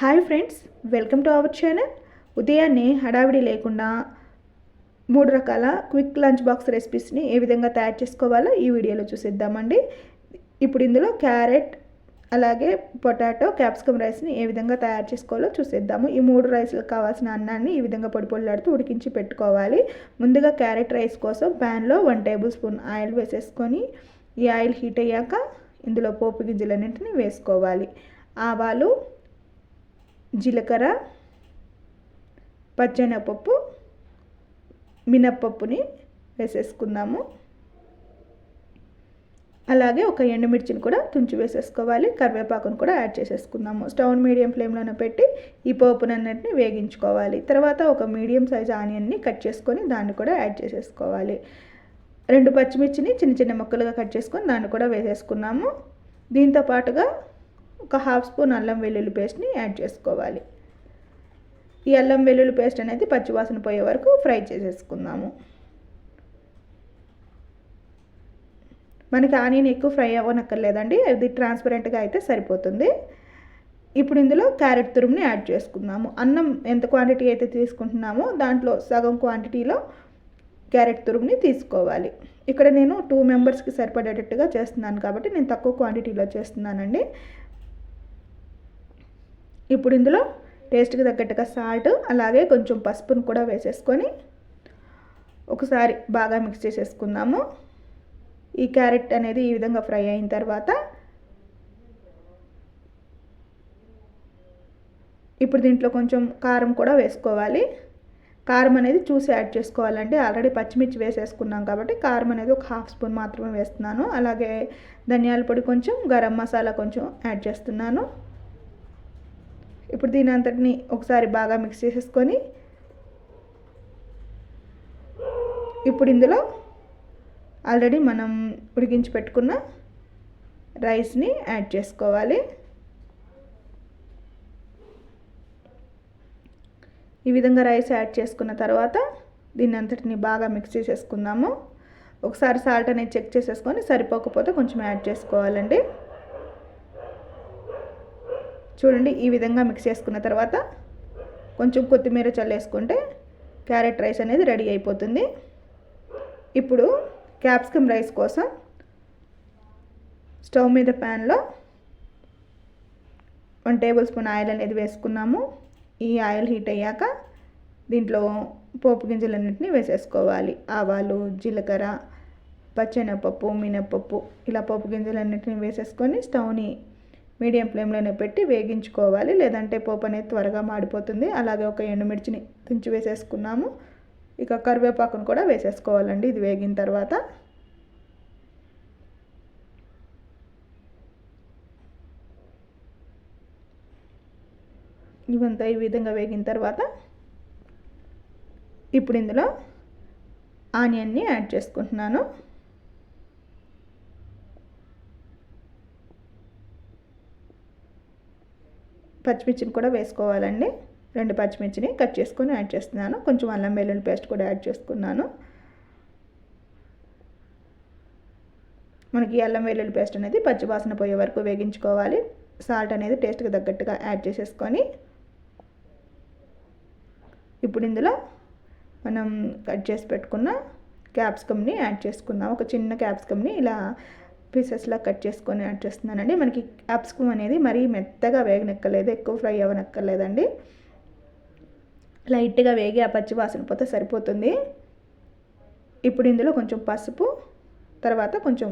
Hi friends welcome to our channel. ఉదయాన్నే హడావిడి లేకుండా మూడు రకాల క్విక్ లంచ్ బాక్స్ రెసిపీస్ని ఏ విధంగా తయారు చేసుకోవాలో ఈ వీడియోలో చూసేద్దామండి. ఇప్పుడు ఇందులో క్యారెట్ అలాగే పొటాటో క్యాప్సికమ్ రైస్ని ఏ విధంగా తయారు చేసుకోవాలో చూసేద్దాము. ఈ మూడు రైస్లకు కావాల్సిన అన్నాన్ని ఈ విధంగా పొడి పొడిలాడుతూ ఉడికించి పెట్టుకోవాలి. ముందుగా క్యారెట్ రైస్ కోసం ప్యాన్లో వన్ టేబుల్ స్పూన్ ఆయిల్ వేసేసుకొని ఈ ఆయిల్ హీట్ అయ్యాక ఇందులో పోపు గింజలన్నింటినీ వేసుకోవాలి. ఆవాలు జీలకర్ర పచ్చెనపప్పు మినప్పప్పుని వేసేసుకుందాము. అలాగే ఒక ఎండుమిర్చిని కూడా తుంచి వేసేసుకోవాలి. కరివేపాకును కూడా యాడ్ చేసేసుకుందాము. స్టవ్ మీడియం ఫ్లేమ్లోనే పెట్టి ఈ పోపునన్నిటిని వేగించుకోవాలి. తర్వాత ఒక మీడియం సైజ్ ఆనియన్ని కట్ చేసుకొని దాన్ని కూడా యాడ్ చేసేసుకోవాలి. రెండు పచ్చిమిర్చిని చిన్న చిన్న ముక్కలుగా కట్ చేసుకొని దాన్ని కూడా వేసేసుకున్నాము. దీంతో పాటుగా ఒక హాఫ్ స్పూన్ అల్లం వెల్లుల్లి పేస్ట్ని యాడ్ చేసుకోవాలి. ఈ అల్లం వెల్లుల్లి పేస్ట్ అనేది పచ్చివాసన పోయే వరకు ఫ్రై చేసేసుకుందాము. మనకి ఆనియన్ ఎక్కువ ఫ్రై అవ్వనక్కర్లేదండి అది ట్రాన్స్పరెంట్గా అయితే సరిపోతుంది. ఇప్పుడు ఇందులో క్యారెట్ తురుముని యాడ్ చేసుకుందాము. అన్నం ఎంత క్వాంటిటీ అయితే తీసుకుంటున్నామో దాంట్లో సగం క్వాంటిటీలో క్యారెట్ తురుముని తీసుకోవాలి. ఇక్కడ నేను టూ మెంబర్స్కి సరిపడేటట్టుగా చేస్తున్నాను కాబట్టి నేను తక్కువ క్వాంటిటీలో చేస్తున్నానండి. ఇప్పుడు ఇందులో టేస్ట్కి తగ్గట్టుగా సాల్ట్ అలాగే కొంచెం పసుపును కూడా వేసేసుకొని ఒకసారి బాగా మిక్స్ చేసేసుకుందాము. ఈ క్యారెట్ అనేది ఈ విధంగా ఫ్రై అయిన తర్వాత ఇప్పుడు దీంట్లో కొంచెం కారం కూడా వేసుకోవాలి. కారం అనేది చూసి యాడ్ చేసుకోవాలంటే ఆల్రెడీ పచ్చిమిర్చి వేసేసుకున్నాం కాబట్టి కారం అనేది ఒక హాఫ్ స్పూన్ మాత్రమే వేస్తున్నాను. అలాగే ధనియాల పొడి కొంచెం గరం మసాలా కొంచెం యాడ్ చేస్తున్నాను. ఇప్పుడు దీని అంతటిని ఒకసారి బాగా మిక్స్ చేసేసుకొని ఇప్పుడు ఇందులో ఆల్రెడీ మనం ఉడికించి పెట్టుకున్న రైస్ని యాడ్ చేసుకోవాలి. ఈ విధంగా రైస్ యాడ్ చేసుకున్న తర్వాత దీన్ని అంతటిని బాగా మిక్స్ చేసేసుకుందాము. ఒకసారి సాల్ట్ అనేది చెక్ చేసేసుకొని సరిపోకపోతే కొంచెం యాడ్ చేసుకోవాలండి. చూడండి ఈ విధంగా మిక్స్ చేసుకున్న తర్వాత కొంచెం కొత్తిమీర చల్లేసుకుంటే క్యారెట్ రైస్ అనేది రెడీ అయిపోతుంది. ఇప్పుడు క్యాప్సికమ్ రైస్ కోసం స్టవ్ మీద ప్యాన్లో వన్ టేబుల్ స్పూన్ ఆయిల్ అనేది వేసుకున్నాము. ఈ ఆయిల్ హీట్ అయ్యాక దీంట్లో పోపు గింజలన్నింటినీ వేసేసుకోవాలి. ఆవాలు జీలకర్ర పచ్చెనపప్పు మినపప్పు ఇలా పోపు గింజలన్నింటినీ వేసేసుకొని స్టవ్ని మీడియం ఫ్లేమ్లోనే పెట్టి వేగించుకోవాలి. లేదంటే పోపు అనేది త్వరగా మాడిపోతుంది. అలాగే ఒక ఎండుమిర్చిని తుంచి వేసేసుకున్నాము. ఇక కరివేపాకును కూడా వేసేసుకోవాలండి. ఇది వేగిన తర్వాత. ఇవంతా ఈ విధంగా వేగిన తర్వాత ఇప్పుడు ఇందులో ఆనియన్ని యాడ్ చేసుకుంటున్నాను. పచ్చిమిర్చిని కూడా వేసుకోవాలండి. రెండు పచ్చిమిర్చిని కట్ చేసుకొని యాడ్ చేస్తున్నాను. కొంచెం అల్లం వెల్లుల్లి పేస్ట్ కూడా యాడ్ చేసుకున్నాను. మనకి అల్లం వెల్లుల్లి పేస్ట్ అనేది పచ్చివాసన పోయే వరకు వేగించుకోవాలి. సాల్ట్ అనేది టేస్ట్కి తగ్గట్టుగా యాడ్ చేసేసుకొని ఇప్పుడు ఇందులో మనం కట్ చేసి పెట్టుకున్న క్యాప్సికమ్ని యాడ్ చేసుకుందాం. ఒక చిన్న క్యాప్సికమ్ని ఇలా పీసెస్లా కట్ చేసుకొని యాడ్ చేస్తున్నానండి. మనకి క్యాప్సికమ్ అనేది మరీ మెత్తగా వేగనక్కర్లేదు ఎక్కువ ఫ్రై అవ్వనక్కర్లేదండి. లైట్గా వేగి ఆ పచ్చి వాసన పోతే సరిపోతుంది. ఇప్పుడు ఇందులో కొంచెం పసుపు తర్వాత కొంచెం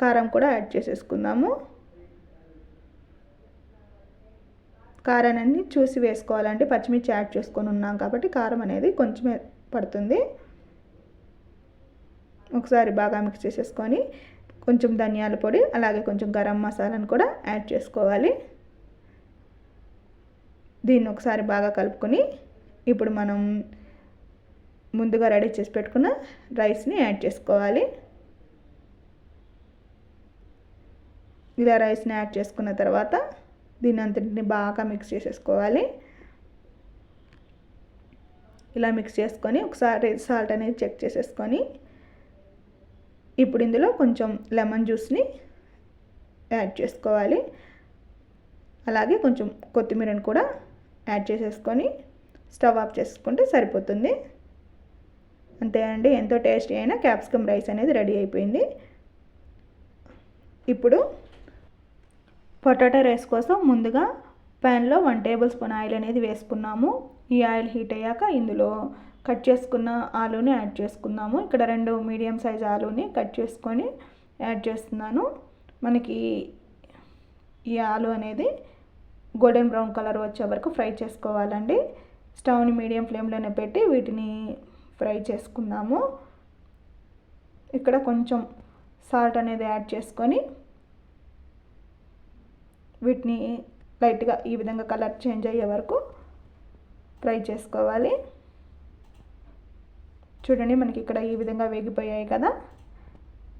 కారం కూడా యాడ్ చేసేసుకుందాము. కారాన్ని చూసి వేసుకోవాలండి. పచ్చిమిర్చి యాడ్ చేసుకొని ఉన్నాం కాబట్టి కారం అనేది కొంచెమే పడుతుంది. ఒకసారి బాగా మిక్స్ చేసేసుకొని కొంచెం ధనియాల పొడి అలాగే కొంచెం గరం మసాలాను కూడా యాడ్ చేసుకోవాలి. దీన్ని ఒకసారి బాగా కలుపుకొని ఇప్పుడు మనం ముందుగా రెడీ చేసి పెట్టుకున్న రైస్ని యాడ్ చేసుకోవాలి. ఇలా రైస్ని యాడ్ చేసుకున్న తర్వాత దీన్ని అంతటిని బాగా మిక్స్ చేసేసుకోవాలి. ఇలా మిక్స్ చేసుకొని ఒకసారి సాల్ట్ అనేది చెక్ చేసేసుకొని ఇప్పుడు ఇందులో కొంచెం లెమన్ జ్యూస్ని యాడ్ చేసుకోవాలి. అలాగే కొంచెం కొత్తిమీరని కూడా యాడ్ చేసేసుకొని స్టవ్ ఆఫ్ చేసుకుంటే సరిపోతుంది. అంతే అండి. ఎంతో టేస్టీ అయిన క్యాప్సికమ్ రైస్ అనేది రెడీ అయిపోయింది. ఇప్పుడు పొటాటో రైస్ కోసం ముందుగా ప్యాన్లో వన్ టేబుల్ స్పూన్ ఆయిల్ అనేది వేసుకున్నాము. ఈ ఆయిల్ హీట్ అయ్యాక ఇందులో కట్ చేసుకున్న ఆలూని యాడ్ చేసుకున్నాము ఇక్కడ రెండు మీడియం సైజ్ ఆలూని కట్ చేసుకొని యాడ్ చేస్తున్నాను. మనకి ఈ ఆలు అనేది గోల్డెన్ బ్రౌన్ కలర్ వచ్చే వరకు ఫ్రై చేసుకోవాలండి. స్టవ్ని మీడియం ఫ్లేమ్లోనే పెట్టి వీటిని ఫ్రై చేసుకున్నాము ఇక్కడ కొంచెం సాల్ట్ అనేది యాడ్ చేసుకొని వీటిని లైట్గా ఈ విధంగా కలర్ చేంజ్ అయ్యే వరకు ఫ్రై చేసుకోవాలి. చూడండి మనకి ఇక్కడ ఈ విధంగా వేగిపోయాయి కదా.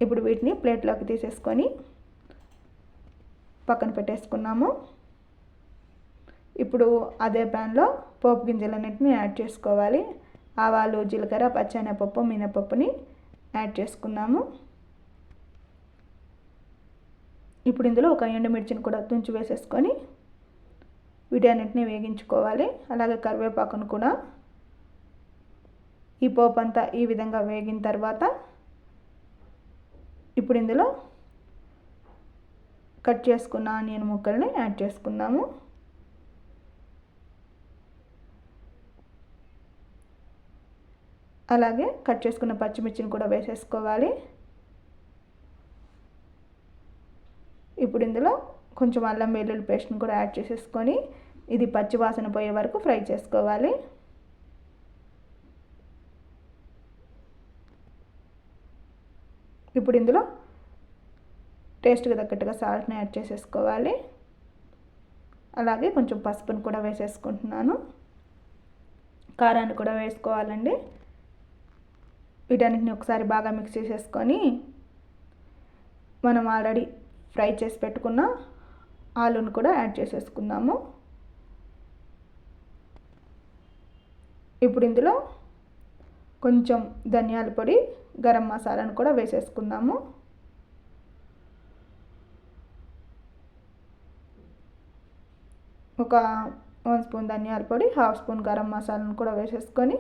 ఇప్పుడు వీటిని ప్లేట్లోకి తీసేసుకొని పక్కన పెట్టేసుకున్నాము. ఇప్పుడు అదే ప్యాన్లో పోపు గింజలన్నింటినీ యాడ్ చేసుకోవాలి. ఆవాలు జీలకర్ర పచ్చనపప్పు మినపప్పుని యాడ్ చేసుకున్నాము. ఇప్పుడు ఇందులో ఒక ఎండుమిర్చిని కూడా తుంచి వేసేసుకొని వీటన్నిటిని వేగించుకోవాలి. అలాగే కరివేపాకును కూడా ఈ పోపు అంతా ఈ విధంగా వేగిన తర్వాత ఇప్పుడు ఇందులో కట్ చేసుకున్న ఆనియన్ ముక్కల్ని యాడ్ చేసుకుందాము. అలాగే కట్ చేసుకున్న పచ్చిమిర్చిని కూడా వేసేసుకోవాలి. ఇప్పుడు ఇందులో కొంచెం అల్లం వెల్లుల్లి పేస్ట్ని కూడా యాడ్ చేసేసుకొని ఇది పచ్చివాసన పోయే వరకు ఫ్రై చేసుకోవాలి. ఇప్పుడు ఇందులో టేస్ట్కి తగ్గట్టుగా సాల్ట్ని యాడ్ చేసేసుకోవాలి. అలాగే కొంచెం పసుపుని కూడా వేసేసుకుంటున్నాను. కారాన్ని కూడా వేసుకోవాలండి. వీటన్నిటిని ఒకసారి బాగా మిక్స్ చేసేసుకొని మనం ఆల్రెడీ ఫ్రై చేసి పెట్టుకున్న ఆలుని కూడా యాడ్ చేసేసుకుందాము. ఇప్పుడు ఇందులో కొంచెం ధనియాల పొడి గరం మసాలాను కూడా వేసేసుకుందాము. ఒక వన్ స్పూన్ ధనియాల పొడి హాఫ్ స్పూన్ గరం మసాలాను కూడా వేసేసుకొని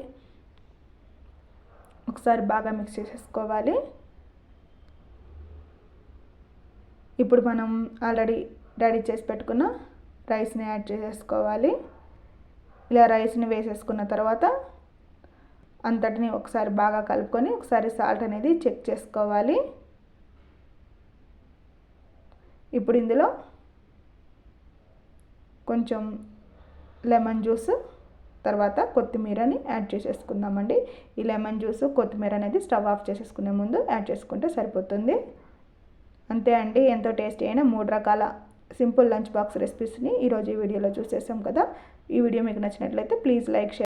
ఒకసారి బాగా మిక్స్ చేసేసుకోవాలి. ఇప్పుడు మనం ఆల్రెడీ రెడీ చేసి పెట్టుకున్న రైస్ని యాడ్ చేసేసుకోవాలి. ఇలా రైస్ని వేసేసుకున్న తర్వాత అంతటిని ఒకసారి బాగా కలుపుకొని ఒకసారి సాల్ట్ అనేది చెక్ చేసుకోవాలి. ఇప్పుడు ఇందులో కొంచెం లెమన్ జ్యూస్ తర్వాత కొత్తిమీరని యాడ్ చేసేసుకుందామండి. ఈ లెమన్ జ్యూస్ కొత్తిమీర అనేది స్టవ్ ఆఫ్ చేసేసుకునే ముందు యాడ్ చేసుకుంటే సరిపోతుంది. అంతే అండి ఎంతో టేస్టీ అయిన మూడు రకాల సింపుల్ లంచ్ బాక్స్ రెసిపీస్ని ఈరోజు ఈ వీడియోలో చూసేసాం కదా. ఈ వీడియో మీకు నచ్చినట్లయితే ప్లీజ్ లైక్ షేర్